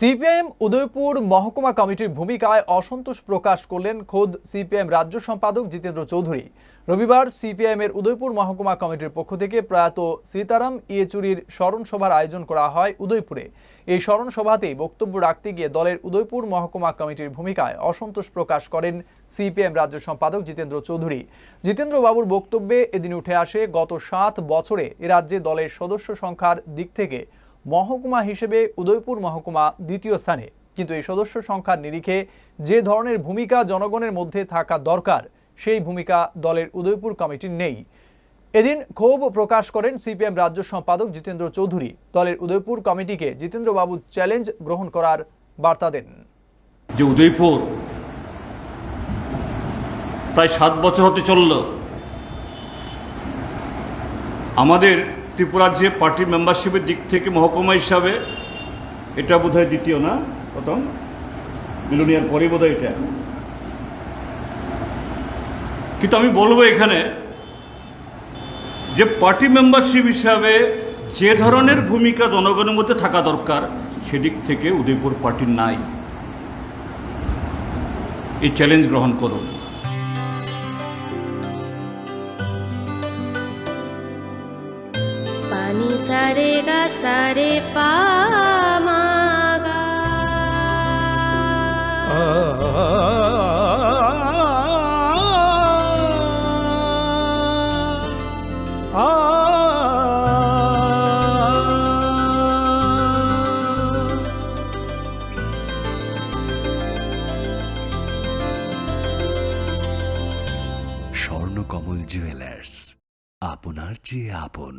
CPIM Udaipur মহকুমা কমিটির ভূমিকায় অসন্তোষ প্রকাশ করলেন খোদ সিপিআইএম রাজ্য সম্পাদক জিতেন্দ্র চৌধুরী। রবিবার সিপিআইএম এর উদয়পুর মহকুমা কমিটির পক্ষ থেকে প্রয়াত সীতারাম ইয়েচুরির স্মরণ সভার আয়োজন করা হয় উদয়পুরে। এই স্মরণ সভাতেই বক্তব্য রাখতে গিয়ে দলের উদয়পুর মহকুমা কমিটির ভূমিকায় অসন্তোষ প্রকাশ করেন সিপিএম রাজ্য সম্পাদক জিতেন্দ্র চৌধুরী। জিতেন্দ্র বাবুর বক্তব্যে এদিন উঠে আসে, গত সাত বছরে এ রাজ্যে দলের সদস্য সংখ্যার দিক থেকে মহকুমা হিসেবে উদয়পুর মহকুমা দ্বিতীয় স্থানে। কিন্তু এই সদস্য সংখ্যার নিরিখে যে ধরনের ভূমিকা জনগণের মধ্যে থাকা দরকার, সেই ভূমিকা দলের উদয়পুর কমিটির নেই। এদিন ক্ষোভ প্রকাশ করেন সিপিএম রাজ্য সম্পাদক জিতেন্দ্র চৌধুরী। দলের উদয়পুর কমিটিকে জিতেন্দ্র বাবু চ্যালেঞ্জ গ্রহণ করার বার্তা দেন। যে উদয়পুর প্রায় সাত বছর হতে চলল। আমাদের ত্রিপুরার যে পার্টি মেম্বারশিপের দিক থেকে মহকুমা হিসাবে, এটা বোধহয় দ্বিতীয় না? প্রথম? মিলনিয়ার পরে বোধহয় এটা। কিন্তু আমি বলব এখানে, যে পার্টি মেম্বারশিপ হিসাবে যে ধরনের ভূমিকা জনগণের মধ্যে থাকা দরকার, সেদিক থেকে উদয়পুর পার্টির নাই। এই চ্যালেঞ্জ গ্রহণ করুন। পানি সারে গা সারে পামাগা স্বর্ণকমল জুয়েলার্স আপনার চেয়ে আপন।